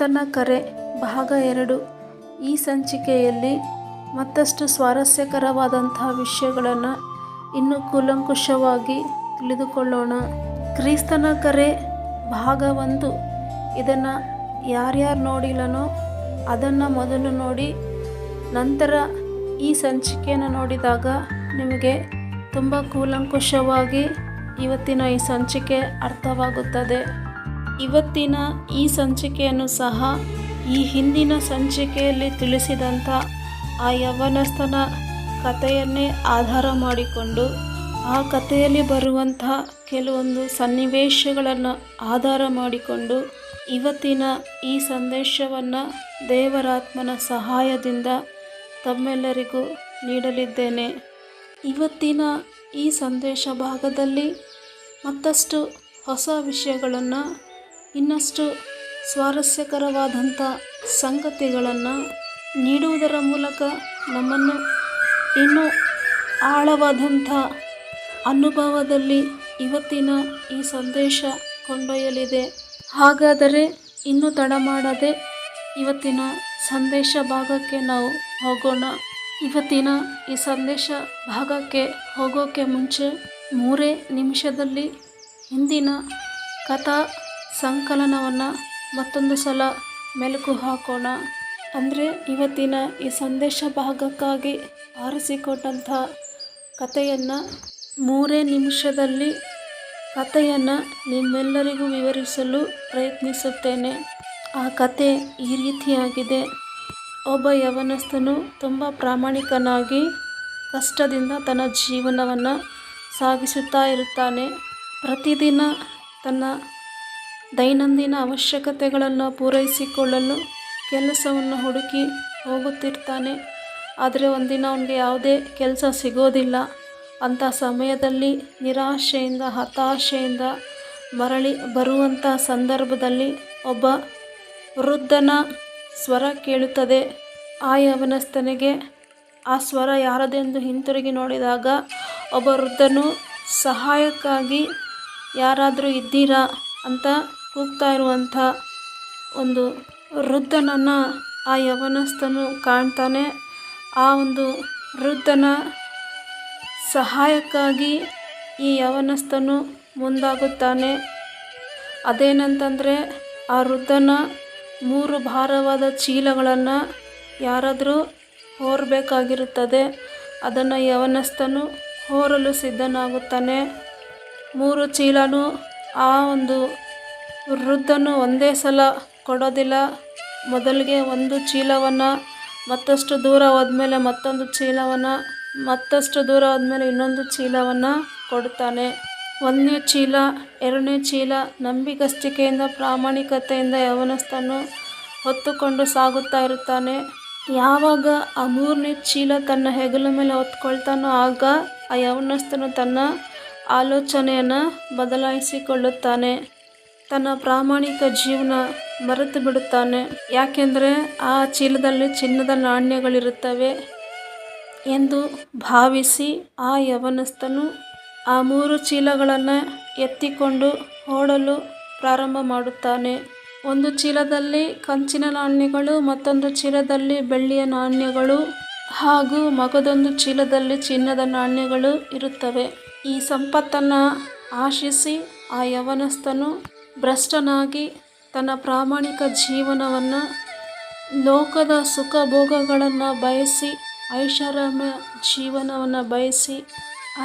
ಕ್ರಿಸ್ತನ ಕರೆ, ಭಾಗ ಎರಡು. ಈ ಸಂಚಿಕೆಯಲ್ಲಿ ಮತ್ತಷ್ಟು ಸ್ವಾರಸ್ಯಕರವಾದಂತಹ ವಿಷಯಗಳನ್ನು ಇನ್ನೂ ಕೂಲಂಕುಷವಾಗಿ ತಿಳಿದುಕೊಳ್ಳೋಣ. ಕ್ರಿಸ್ತನ ಕರೆ, ಭಾಗ ಒಂದು. ಇದನ್ನು ಯಾರ್ಯಾರು ನೋಡಿಲ್ಲನೋ ಅದನ್ನು ಮೊದಲು ನೋಡಿ, ನಂತರ ಈ ಸಂಚಿಕೆಯನ್ನು ನೋಡಿದಾಗ ನಿಮಗೆ ತುಂಬ ಕೂಲಂಕುಷವಾಗಿ ಇವತ್ತಿನ ಈ ಸಂಚಿಕೆ ಅರ್ಥವಾಗುತ್ತದೆ. ಇವತ್ತಿನ ಈ ಸಂಚಿಕೆಯನ್ನು ಸಹ ಈ ಹಿಂದಿನ ಸಂಚಿಕೆಯಲ್ಲಿ ತಿಳಿಸಿದಂಥ ಆ ಯವನಸ್ಥನ ಕಥೆಯನ್ನೇ ಆಧಾರ ಮಾಡಿಕೊಂಡು ಆ ಕಥೆಯಲ್ಲಿ ಬರುವಂಥ ಕೆಲವೊಂದು ಸನ್ನಿವೇಶಗಳನ್ನು ಆಧಾರ ಮಾಡಿಕೊಂಡು ಇವತ್ತಿನ ಈ ಸಂದೇಶವನ್ನು ದೇವರಾತ್ಮನ ಸಹಾಯದಿಂದ ತಮ್ಮೆಲ್ಲರಿಗೂ ನೀಡಲಿದ್ದೇನೆ. ಇವತ್ತಿನ ಈ ಸಂದೇಶ ಭಾಗದಲ್ಲಿ ಮತ್ತಷ್ಟು ಹೊಸ ವಿಷಯಗಳನ್ನು ಇನ್ನಷ್ಟು ಸ್ವಾರಸ್ಯಕರವಾದಂಥ ಸಂಗತಿಗಳನ್ನು ನೀಡುವುದರ ಮೂಲಕ ನಮ್ಮನ್ನು ಇನ್ನೂ ಆಳವಾದಂಥ ಅನುಭವದಲ್ಲಿ ಇವತ್ತಿನ ಈ ಸಂದೇಶ ಕೊಂಡೊಯ್ಯಲಿದೆ. ಹಾಗಾದರೆ ಇನ್ನೂ ತಡ ಮಾಡದೆ ಇವತ್ತಿನ ಸಂದೇಶ ಭಾಗಕ್ಕೆ ನಾವು ಹೋಗೋಣ. ಇವತ್ತಿನ ಈ ಸಂದೇಶ ಭಾಗಕ್ಕೆ ಹೋಗೋಕ್ಕೆ ಮುಂಚೆ ಮೂರೇ ನಿಮಿಷದಲ್ಲಿ ಹಿಂದಿನ ಕಥಾ ಸಂಕಲನವನ್ನು ಮತ್ತೊಂದು ಸಲ ಮೆಲುಕು ಹಾಕೋಣ. ಅಂದರೆ ಇವತ್ತಿನ ಈ ಸಂದೇಶ ಭಾಗಕ್ಕಾಗಿ ಆರಿಸಿಕೊಟ್ಟಂಥ ಕಥೆಯನ್ನು ಮೂರೇ ನಿಮಿಷದಲ್ಲಿ ಕಥೆಯನ್ನು ನಿಮ್ಮೆಲ್ಲರಿಗೂ ವಿವರಿಸಲು ಪ್ರಯತ್ನಿಸುತ್ತೇನೆ. ಆ ಕತೆ ಈ ರೀತಿಯಾಗಿದೆ. ಒಬ್ಬ ಯವನಸ್ಥನು ತುಂಬ ಪ್ರಾಮಾಣಿಕನಾಗಿ ಕಷ್ಟದಿಂದ ತನ್ನ ಜೀವನವನ್ನು ಸಾಗಿಸುತ್ತಾ ಇರುತ್ತಾನೆ. ಪ್ರತಿದಿನ ತನ್ನ ದೈನಂದಿನ ಅವಶ್ಯಕತೆಗಳನ್ನು ಪೂರೈಸಿಕೊಳ್ಳಲು ಕೆಲಸವನ್ನು ಹುಡುಕಿ ಹೋಗುತ್ತಿರ್ತಾನೆ. ಆದರೆ ಒಂದಿನ ಅವನಿಗೆ ಯಾವುದೇ ಕೆಲಸ ಸಿಗೋದಿಲ್ಲ. ಅಂಥ ಸಮಯದಲ್ಲಿ ನಿರಾಶೆಯಿಂದ, ಹತಾಶೆಯಿಂದ ಮರಳಿ ಬರುವಂಥ ಸಂದರ್ಭದಲ್ಲಿ ಒಬ್ಬ ವೃದ್ಧನ ಸ್ವರ ಕೇಳುತ್ತದೆ. ಆ ಯವನಸ್ಥನಿಗೆ ಆ ಸ್ವರ ಯಾರದೆಂದು ಹಿಂತಿರುಗಿ ನೋಡಿದಾಗ ಒಬ್ಬ ವೃದ್ಧನು, ಸಹಾಯಕ್ಕಾಗಿ ಯಾರಾದರೂ ಇದ್ದೀರಾ? ಅಂತ ಕೂಗ್ತಾ ಇರುವಂಥ ಒಂದು ವೃದ್ಧನನ್ನು ಆ ಯವನಸ್ಥನು ಕಾಣ್ತಾನೆ. ಆ ಒಂದು ವೃದ್ಧನ ಸಹಾಯಕ್ಕಾಗಿ ಈ ಯವನಸ್ಥನು ಮುಂದಾಗುತ್ತಾನೆ. ಅದೇನಂತಂದರೆ ಆ ವೃದ್ಧನ ಮೂರು ಭಾರವಾದ ಚೀಲಗಳನ್ನು ಯಾರಾದರೂ ಹೋರಬೇಕಾಗಿರುತ್ತದೆ. ಅದನ್ನು ಯವನಸ್ಥನು ಹೋರಲು ಸಿದ್ಧನಾಗುತ್ತಾನೆ. ಮೂರು ಚೀಲನೂ ಆ ಒಂದು ವೃದ್ಧನು ಒಂದೇ ಸಲ ಕೊಡೋದಿಲ್ಲ. ಮೊದಲಿಗೆ ಒಂದು ಚೀಲವನ್ನು, ಮತ್ತಷ್ಟು ದೂರ ಹೋದ್ಮೇಲೆ ಮತ್ತೊಂದು ಚೀಲವನ್ನು, ಮತ್ತಷ್ಟು ದೂರ ಹೋದ್ಮೇಲೆ ಇನ್ನೊಂದು ಚೀಲವನ್ನು ಕೊಡ್ತಾನೆ ಒಂದನೇ ಚೀಲ, ಎರಡನೇ ಚೀಲ ನಂಬಿಕಸ್ತಿಕೆಯಿಂದ ಪ್ರಾಮಾಣಿಕತೆಯಿಂದ ಯವನಸ್ಥನು ಹೊತ್ತುಕೊಂಡು ಸಾಗುತ್ತಾ ಇರುತ್ತಾನೆ. ಯಾವಾಗ ಆ ಮೂರನೇ ಚೀಲ ತನ್ನ ಹೆಗಲ ಮೇಲೆ ಹೊತ್ಕೊಳ್ತಾನೋ ಆಗ ಆ ಯವನಸ್ಥನು ತನ್ನ ಆಲೋಚನೆಯನ್ನು ಬದಲಾಯಿಸಿಕೊಳ್ಳುತ್ತಾನೆ. ತನ್ನ ಪ್ರಾಮಾಣಿಕ ಜೀವನ ಮರೆತು ಬಿಡುತ್ತಾನೆ. ಯಾಕೆಂದರೆ ಆ ಚೀಲದಲ್ಲಿ ಚಿನ್ನದ ನಾಣ್ಯಗಳಿರುತ್ತವೆ ಎಂದು ಭಾವಿಸಿ ಆ ಯವನಸ್ಥನು ಆ ಮೂರು ಚೀಲಗಳನ್ನು ಎತ್ತಿಕೊಂಡು ಓಡಲು ಪ್ರಾರಂಭ ಮಾಡುತ್ತಾನೆ. ಒಂದು ಚೀಲದಲ್ಲಿ ಕಂಚಿನ ನಾಣ್ಯಗಳು, ಮತ್ತೊಂದು ಚೀಲದಲ್ಲಿ ಬೆಳ್ಳಿಯ ನಾಣ್ಯಗಳು ಹಾಗೂ ಮಗದೊಂದು ಚೀಲದಲ್ಲಿ ಚಿನ್ನದ ನಾಣ್ಯಗಳು ಇರುತ್ತವೆ. ಈ ಸಂಪತ್ತನ್ನು ಆಶಿಸಿ ಆ ಯವನಸ್ಥನು ಭ್ರಷ್ಟನಾಗಿ ತನ್ನ ಪ್ರಾಮಾಣಿಕ ಜೀವನವನ್ನು ಲೋಕದ ಸುಖ ಭೋಗಗಳನ್ನು ಬಯಸಿ, ಐಷಾರಾಮ ಜೀವನವನ್ನು ಬಯಸಿ,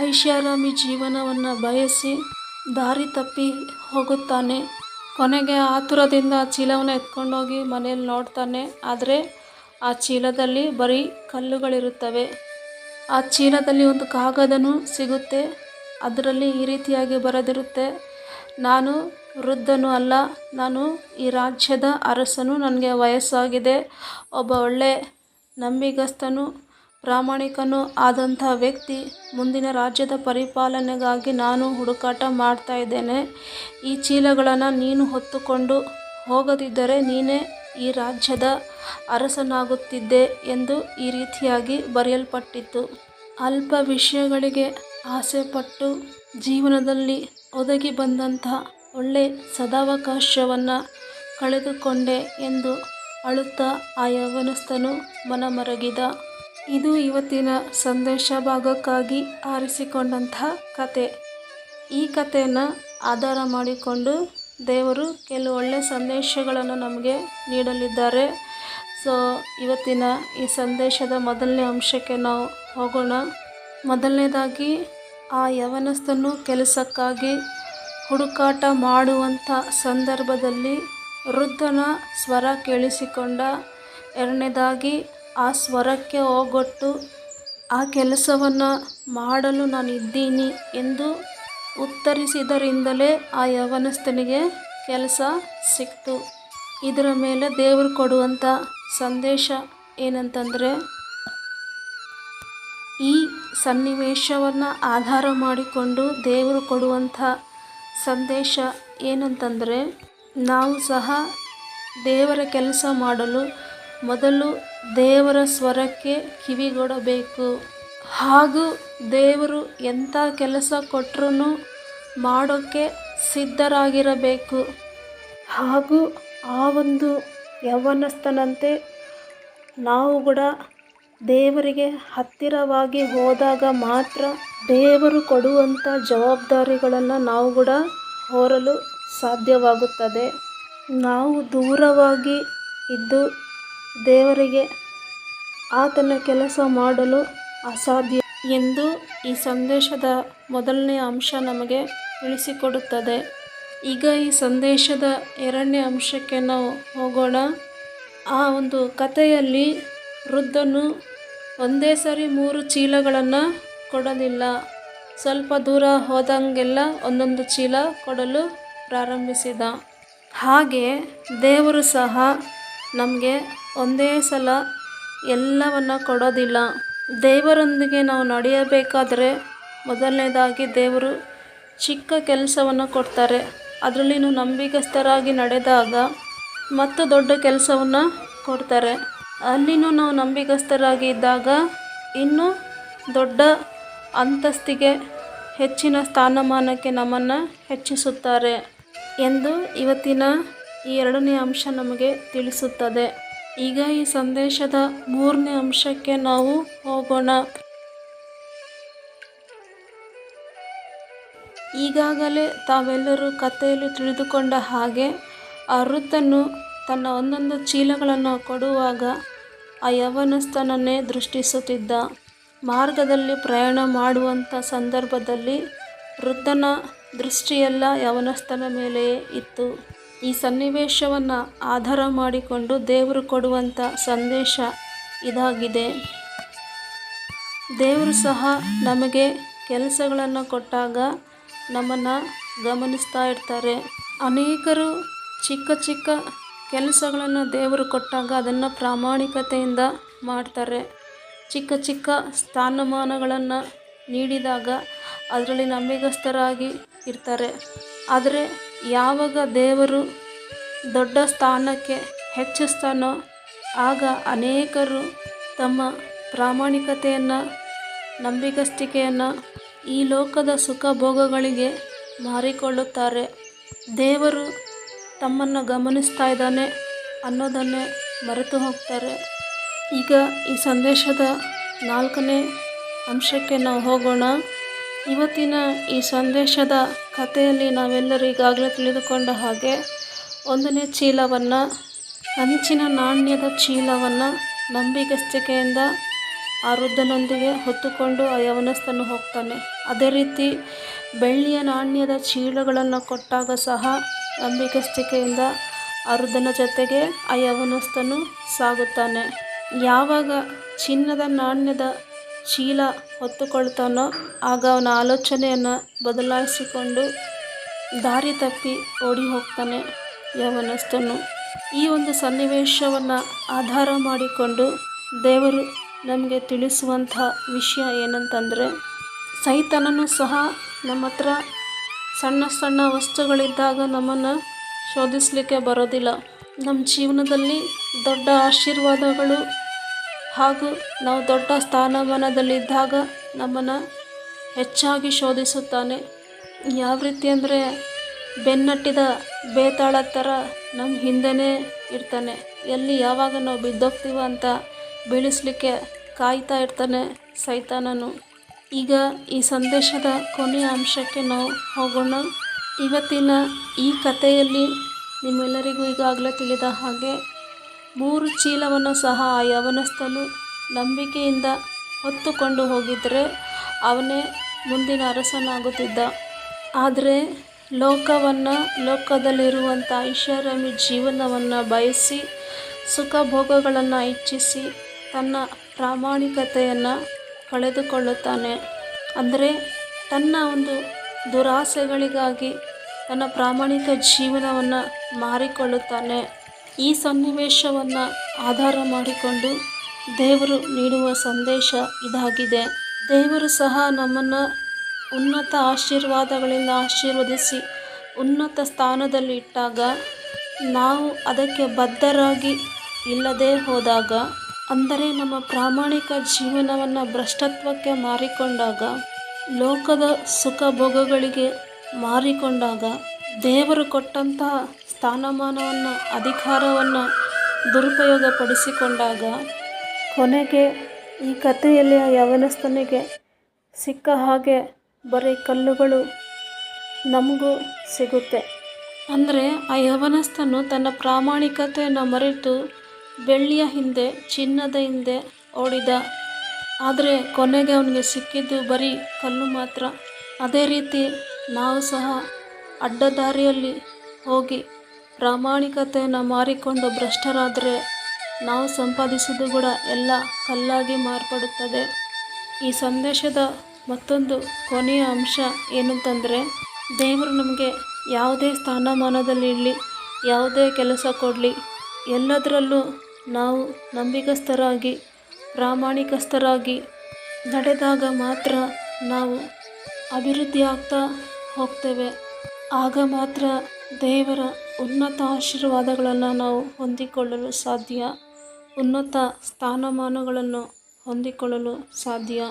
ಐಷಾರಾಮಿ ಜೀವನವನ್ನು ಬಯಸಿ ದಾರಿ ತಪ್ಪಿ ಹೋಗುತ್ತಾನೆ. ಕೊನೆಗೆ ಆತುರದಿಂದ ಚೀಲವನ್ನು ಎತ್ಕೊಂಡೋಗಿ ಮನೆಯಲ್ಲಿ ನೋಡ್ತಾನೆ. ಆದರೆ ಆ ಚೀಲದಲ್ಲಿ ಬರೀ ಕಲ್ಲುಗಳಿರುತ್ತವೆ. ಆ ಚೀಲದಲ್ಲಿ ಒಂದು ಕಾಗದನೂ ಸಿಗುತ್ತೆ. ಅದರಲ್ಲಿ ಈ ರೀತಿಯಾಗಿ ಬರೆದಿರುತ್ತೆ, ನಾನು ವೃದ್ಧನು ಅಲ್ಲ, ನಾನು ಈ ರಾಜ್ಯದ ಅರಸನು, ನನಗೆ ವಯಸ್ಸಾಗಿದೆ. ಒಬ್ಬ ಒಳ್ಳೆ ನಂಬಿಗಸ್ತನು ಪ್ರಾಮಾಣಿಕನೂ ಆದಂಥ ವ್ಯಕ್ತಿ ಮುಂದಿನ ರಾಜ್ಯದ ಪರಿಪಾಲನೆಗಾಗಿ ನಾನು ಹುಡುಕಾಟ ಮಾಡ್ತಾ ಇದ್ದೇನೆ. ಈ ಚೀಲಗಳನ್ನು ನೀನು ಹೊತ್ತುಕೊಂಡು ಹೋಗದಿದ್ದರೆ ನೀನೇ ಈ ರಾಜ್ಯದ ಅರಸನಾಗುತ್ತಿದ್ದೆ ಎಂದು ಈ ರೀತಿಯಾಗಿ ಬರೆಯಲ್ಪಟ್ಟಿತ್ತು. ಅಲ್ಪ ವಿಷಯಗಳಿಗೆ ಆಸೆಪಟ್ಟು ಜೀವನದಲ್ಲಿ ಒದಗಿ ಬಂದಂತಹ ಒಳ್ಳೆ ಸದಾವಕಾಶವನ್ನು ಕಳೆದುಕೊಂಡೆ ಎಂದು ಅಳುತ್ತಾ ಆ ಯವನಸ್ಥನು ಮನಮರಗಿದ. ಇದು ಇವತ್ತಿನ ಸಂದೇಶ ಭಾಗಕ್ಕಾಗಿ ಆರಿಸಿಕೊಂಡಂಥ ಕತೆ. ಈ ಕಥೆಯನ್ನು ಆಧಾರ ಮಾಡಿಕೊಂಡು ದೇವರು ಕೆಲವು ಒಳ್ಳೆಯ ಸಂದೇಶಗಳನ್ನು ನಮಗೆ ನೀಡಲಿದ್ದಾರೆ. ಸೊ, ಇವತ್ತಿನ ಈ ಸಂದೇಶದ ಮೊದಲನೇ ಅಂಶಕ್ಕೆ ನಾವು ಹೋಗೋಣ. ಮೊದಲನೇದಾಗಿ, ಆ ಯವನಸ್ಥನು ಕೆಲಸಕ್ಕಾಗಿ ಹುಡುಕಾಟ ಮಾಡುವಂಥ ಸಂದರ್ಭದಲ್ಲಿ ವೃದ್ಧನ ಸ್ವರ ಕೇಳಿಸಿಕೊಂಡ ಎರಡನೇದಾಗಿ ಆ ಸ್ವರಕ್ಕೆ ಹೋಗೊಟ್ಟು ಆ ಕೆಲಸವನ್ನು ಮಾಡಲು ನಾನು ಇದ್ದೀನಿ ಎಂದು ಉತ್ತರಿಸಿದರಿಂದಲೇ ಆ ಯವನಸ್ಥನಿಗೆ ಕೆಲಸ ಸಿಕ್ತು. ಇದರ ಮೇಲೆ ದೇವರು ಕೊಡುವಂಥ ಸಂದೇಶ ಏನಂತಂದರೆ, ಈ ಸನ್ನಿವೇಶವನ್ನು ಆಧಾರ ಮಾಡಿಕೊಂಡು ದೇವರು ಕೊಡುವಂಥ ಸಂದೇಶ ಏನಂತಂದರೆ, ನಾವು ಸಹ ದೇವರ ಕೆಲಸ ಮಾಡಲು ಮೊದಲು ದೇವರ ಸ್ವರಕ್ಕೆ ಕಿವಿಗೊಡಬೇಕು. ಹಾಗೂ ದೇವರು ಎಂಥ ಕೆಲಸ ಕೊಟ್ಟರೂ ಮಾಡೋಕ್ಕೆ ಸಿದ್ಧರಾಗಿರಬೇಕು. ಹಾಗೂ ಆ ಒಂದು ಯೌವನಸ್ಥನಂತೆ ನಾವು ಕೂಡ ದೇವರಿಗೆ ಹತ್ತಿರವಾಗಿ ಹೋದಾಗ ಮಾತ್ರ ದೇವರು ಕೊಡುವಂಥ ಜವಾಬ್ದಾರಿಗಳನ್ನು ನಾವು ಕೂಡ ಹೋರಲು ಸಾಧ್ಯವಾಗುತ್ತದೆ. ನಾವು ದೂರವಾಗಿ ಇದ್ದು ದೇವರಿಗೆ ಆತನ ಕೆಲಸ ಮಾಡಲು ಅಸಾಧ್ಯ ಎಂದು ಈ ಸಂದೇಶದ ಮೊದಲನೇ ಅಂಶ ನಮಗೆ ತಿಳಿಸಿಕೊಡುತ್ತದೆ. ಈಗ ಈ ಸಂದೇಶದ ಎರಡನೇ ಅಂಶಕ್ಕೆ ನಾವು ಹೋಗೋಣ. ಆ ಒಂದು ಕಥೆಯಲ್ಲಿ ವೃದ್ಧನು ಒಂದೇ ಸರಿ ಮೂರು ಚೀಲಗಳನ್ನು ಕೊಡಲಿಲ್ಲ. ಸ್ವಲ್ಪ ದೂರ ಹೋದಂಗೆಲ್ಲ ಒಂದೊಂದು ಚೀಲ ಕೊಡಲು ಪ್ರಾರಂಭಿಸಿದ. ಹಾಗೆ ದೇವರು ಸಹ ನಮಗೆ ಒಂದೇ ಸಲ ಎಲ್ಲವನ್ನು ಕೊಡೋದಿಲ್ಲ. ದೇವರೊಂದಿಗೆ ನಾವು ನಡೆಯಬೇಕಾದರೆ ಮೊದಲನೇದಾಗಿ ದೇವರು ಚಿಕ್ಕ ಕೆಲಸವನ್ನು ಕೊಡ್ತಾರೆ. ಅದರಲ್ಲಿ ನಂಬಿಕಸ್ಥರಾಗಿ ನಡೆದಾಗ ಮತ್ತು ದೊಡ್ಡ ಕೆಲಸವನ್ನು ಕೊಡ್ತಾರೆ. ಅಲ್ಲಿನೂ ನಾವು ನಂಬಿಕಸ್ಥರಾಗಿ ಇದ್ದಾಗ ಇನ್ನೂ ದೊಡ್ಡ ಅಂತಸ್ತಿಗೆ ಹೆಚ್ಚಿನ ಸ್ಥಾನಮಾನಕ್ಕೆ ನಮ್ಮನ್ನು ಹೆಚ್ಚಿಸುತ್ತಾರೆ ಎಂದು ಇವತ್ತಿನ ಈ ಎರಡನೇ ಅಂಶ ನಮಗೆ ತಿಳಿಸುತ್ತದೆ. ಈಗ ಈ ಸಂದೇಶದ ಮೂರನೇ ಅಂಶಕ್ಕೆ ನಾವು ಹೋಗೋಣ. ಈಗಾಗಲೇ ತಾವೆಲ್ಲರೂ ಕಥೆಯಲ್ಲಿ ತಿಳಿದುಕೊಂಡ ಹಾಗೆ ಆ ವೃದ್ಧನು ತನ್ನ ಒಂದೊಂದು ಚೀಲಗಳನ್ನು ಕೊಡುವಾಗ ಆ ಯವನಸ್ಥನನ್ನೇ ದೃಷ್ಟಿಸುತ್ತಿದ್ದ. ಮಾರ್ಗದಲ್ಲಿ ಪ್ರಯಾಣ ಮಾಡುವಂಥ ಸಂದರ್ಭದಲ್ಲಿ ವೃದ್ಧನ ದೃಷ್ಟಿಯೆಲ್ಲ ಯವನಸ್ಥನ ಮೇಲೆಯೇ ಇತ್ತು. ಈ ಸನ್ನಿವೇಶವನ್ನು ಆಧಾರ ಮಾಡಿಕೊಂಡು ದೇವರು ಕೊಡುವಂಥ ಸಂದೇಶ ಇದಾಗಿದೆ. ದೇವರು ಸಹ ನಮಗೆ ಕೆಲಸಗಳನ್ನು ಕೊಟ್ಟಾಗ ನಮ್ಮನ್ನು ಗಮನಿಸ್ತಾ ಇರ್ತಾರೆ. ಅನೇಕರು ಚಿಕ್ಕ ಚಿಕ್ಕ ಕೆಲಸಗಳನ್ನು ದೇವರು ಕೊಟ್ಟಾಗ ಅದನ್ನು ಪ್ರಾಮಾಣಿಕತೆಯಿಂದ ಮಾಡ್ತಾರೆ. ಚಿಕ್ಕ ಚಿಕ್ಕ ಸ್ಥಾನಮಾನಗಳನ್ನು ನೀಡಿದಾಗ ಅದರಲ್ಲಿ ನಂಬಿಗಸ್ತರಾಗಿ ಇರ್ತಾರೆ. ಆದರೆ ಯಾವಾಗ ದೇವರು ದೊಡ್ಡ ಸ್ಥಾನಕ್ಕೆ ಹೆಚ್ಚಿಸ್ತಾನೋ ಆಗ ಅನೇಕರು ತಮ್ಮ ಪ್ರಾಮಾಣಿಕತೆಯನ್ನು, ನಂಬಿಗಸ್ತಿಕೆಯನ್ನು ಈ ಲೋಕದ ಸುಖ ಭೋಗಗಳಿಗೆ ಮಾರಿಕೊಳ್ಳುತ್ತಾರೆ. ದೇವರು ತಮ್ಮನ್ನು ಗಮನಿಸ್ತಾ ಇದ್ದಾನೆ ಅನ್ನೋದನ್ನೇ ಮರೆತು ಹೋಗ್ತಾರೆ. ಈಗ ಈ ಸಂದೇಶದ ನಾಲ್ಕನೇ ಅಂಶಕ್ಕೆ ನಾವು ಹೋಗೋಣ. ಇವತ್ತಿನ ಈ ಸಂದೇಶದ ಕಥೆಯಲ್ಲಿ ನಾವೆಲ್ಲರೂ ಈಗಾಗಲೇ ತಿಳಿದುಕೊಂಡ ಹಾಗೆ ಒಂದನೇ ಚೀಲವನ್ನು ಅಂಚಿನ ನಾಣ್ಯದ ಚೀಲವನ್ನು ನಂಬಿಗಸ್ತಿಕೆಯಿಂದ ಆ ವೃದ್ಧನೊಂದಿಗೆ ಹೊತ್ತುಕೊಂಡು ಆ ಯವನಸ್ಥನು ಹೋಗ್ತಾನೆ. ಅದೇ ರೀತಿ ಬೆಳ್ಳಿಯ ನಾಣ್ಯದ ಚೀಲಗಳನ್ನು ಕೊಟ್ಟಾಗ ಸಹ ನಂಬಿಕಸ್ತಿಕೆಯಿಂದ ಅರ್ಧನ ವೃದ್ಧನ ಜೊತೆಗೆ ಆ ಯವನಸ್ಥನು ಸಾಗುತ್ತಾನೆ. ಯಾವಾಗ ಚಿನ್ನದ ನಾಣ್ಯದ ಚೀಲ ಹೊತ್ತುಕೊಳ್ತಾನೋ ಆಗ ಅವನ ಆಲೋಚನೆಯನ್ನು ಬದಲಾಯಿಸಿಕೊಂಡು ದಾರಿ ತಪ್ಪಿ ಓಡಿ ಹೋಗ್ತಾನೆ ಯವನಸ್ಥನು. ಈ ಒಂದು ಸನ್ನಿವೇಶವನ್ನು ಆಧಾರ ಮಾಡಿಕೊಂಡು ದೇವರು ನಮಗೆ ತಿಳಿಸುವಂಥ ವಿಷಯ ಏನಂತಂದರೆ ಸೈತನನು ಸಹ ನಮ್ಮ ಹತ್ರ ಸಣ್ಣ ಸಣ್ಣ ವಸ್ತುಗಳಿದ್ದಾಗ ನಮ್ಮನ್ನು ಶೋಧಿಸಲಿಕ್ಕೆ ಬರೋದಿಲ್ಲ. ನಮ್ಮ ಜೀವನದಲ್ಲಿ ದೊಡ್ಡ ಆಶೀರ್ವಾದಗಳು ಹಾಗೂ ನಾವು ದೊಡ್ಡ ಸ್ಥಾನಮಾನದಲ್ಲಿದ್ದಾಗ ನಮ್ಮನ್ನು ಹೆಚ್ಚಾಗಿ ಶೋಧಿಸುತ್ತಾನೆ. ಯಾವ ರೀತಿ ಅಂದರೆ ಬೆನ್ನಟ್ಟಿದ ಬೇತಾಳ ಥರ ನಮ್ಮ ಹಿಂದೆನೇ ಇರ್ತಾನೆ. ಎಲ್ಲಿ ಯಾವಾಗ ನಾವು ಬಿದ್ದೋಗ್ತೀವ ಅಂತ ಬೀಳಿಸ್ಲಿಕ್ಕೆ ಕಾಯ್ತಾ ಇರ್ತಾನೆ ಸೈತಾನನು. ಈಗ ಈ ಸಂದೇಶದ ಕೊನೆಯ ಅಂಶಕ್ಕೆ ನಾವು ಹೋಗೋಣ. ಇವತ್ತಿನ ಈ ಕಥೆಯಲ್ಲಿ ನಿಮ್ಮೆಲ್ಲರಿಗೂ ಈಗಾಗಲೇ ತಿಳಿದ ಹಾಗೆ ಮೂರು ಚೀಲವನ್ನು ಸಹ ಆ ಯವನಸ್ಥನು ನಂಬಿಕೆಯಿಂದ ಹೊತ್ತುಕೊಂಡು ಹೋಗಿದ್ದರೆ ಅವನೇ ಮುಂದಿನ ಅರಸನಾಗುತ್ತಿದ್ದ. ಆದರೆ ಲೋಕವನ್ನು ಲೋಕದಲ್ಲಿರುವಂಥ ಐಷಾರಾಮಿ ಜೀವನವನ್ನು ಬಯಸಿ ಸುಖ ಭೋಗಗಳನ್ನು ಇಚ್ಛಿಸಿ ತನ್ನ ಪ್ರಾಮಾಣಿಕತೆಯನ್ನು ಕಳೆದುಕೊಳ್ಳುತ್ತಾನೆ. ಅಂದರೆ ತನ್ನ ಒಂದು ದುರಾಸೆಗಳಿಗಾಗಿ ತನ್ನ ಪ್ರಾಮಾಣಿಕ ಜೀವನವನ್ನು ಮಾರಿಕೊಳ್ಳುತ್ತಾನೆ. ಈ ಸನ್ನಿವೇಶವನ್ನು ಆಧಾರ ಮಾಡಿಕೊಂಡು ದೇವರು ನೀಡುವ ಸಂದೇಶ ಇದಾಗಿದೆ. ದೇವರು ಸಹ ನಮ್ಮನ್ನು ಉನ್ನತ ಆಶೀರ್ವಾದಗಳಿಂದ ಆಶೀರ್ವದಿಸಿ ಉನ್ನತ ಸ್ಥಾನದಲ್ಲಿ ಇಟ್ಟಾಗ ನಾವು ಅದಕ್ಕೆ ಬದ್ಧರಾಗಿ ಇಲ್ಲದೆ ಹೋದಾಗ ಅಂದರೆ ನಮ್ಮ ಪ್ರಾಮಾಣಿಕ ಜೀವನವನ್ನು ಭ್ರಷ್ಟತ್ವಕ್ಕೆ ಮಾರಿಕೊಂಡಾಗ, ಲೋಕದ ಸುಖ ಭೋಗಗಳಿಗೆ ಮಾರಿಕೊಂಡಾಗ, ದೇವರು ಕೊಟ್ಟಂತಹ ಸ್ಥಾನಮಾನವನ್ನು, ಅಧಿಕಾರವನ್ನು ದುರುಪಯೋಗಪಡಿಸಿಕೊಂಡಾಗ, ಕೊನೆಗೆ ಈ ಕಥೆಯಲ್ಲಿ ಆ ಯವನಸ್ಥನಿಗೆ ಸಿಕ್ಕ ಹಾಗೆ ಬರೀ ಕಲ್ಲುಗಳು ನಮಗೂ ಸಿಗುತ್ತೆ. ಅಂದರೆ ಆ ಯವನಸ್ಥನು ತನ್ನ ಪ್ರಾಮಾಣಿಕತೆಯನ್ನು ಮರೆತು ಬೆಳ್ಳಿಯ ಹಿಂದೆ, ಚಿನ್ನದ ಹಿಂದೆ ಓಡಿದ. ಆದರೆ ಕೊನೆಗೆ ಅವನಿಗೆ ಸಿಕ್ಕಿದ್ದು ಬರೀ ಕಲ್ಲು ಮಾತ್ರ. ಅದೇ ರೀತಿ ನಾವು ಸಹ ಅಡ್ಡದಾರಿಯಲ್ಲಿ ಹೋಗಿ ಪ್ರಾಮಾಣಿಕತೆಯನ್ನು ಮಾರಿಕೊಂಡು ಭ್ರಷ್ಟರಾದರೆ ನಾವು ಸಂಪಾದಿಸಿದ್ದು ಕೂಡ ಎಲ್ಲ ಕಲ್ಲಾಗಿ ಮಾರ್ಪಡುತ್ತದೆ. ಈ ಸಂದೇಶದ ಮತ್ತೊಂದು ಕೊನೆಯ ಅಂಶ ಏನಂತಂದರೆ, ದೇವರು ನಮಗೆ ಯಾವುದೇ ಸ್ಥಾನಮಾನದಲ್ಲಿ ಇರಲಿ, ಯಾವುದೇ ಕೆಲಸ ಕೊಡಲಿ, ಎಲ್ಲದರಲ್ಲೂ ನಾವು ನಂಬಿಕಸ್ಥರಾಗಿ ಪ್ರಾಮಾಣಿಕಸ್ಥರಾಗಿ ನಡೆದಾಗ ಮಾತ್ರ ನಾವು ಅಭಿವೃದ್ಧಿ ಆಗ್ತಾ ಹೋಗ್ತೇವೆ. ಆಗ ಮಾತ್ರ ದೇವರ ಉನ್ನತ ಆಶೀರ್ವಾದಗಳನ್ನು ನಾವು ಹೊಂದಿಕೊಳ್ಳಲು ಸಾಧ್ಯ. ಉನ್ನತ ಸ್ಥಾನಮಾನಗಳನ್ನು ಹೊಂದಿಕೊಳ್ಳಲು ಸಾಧ್ಯ.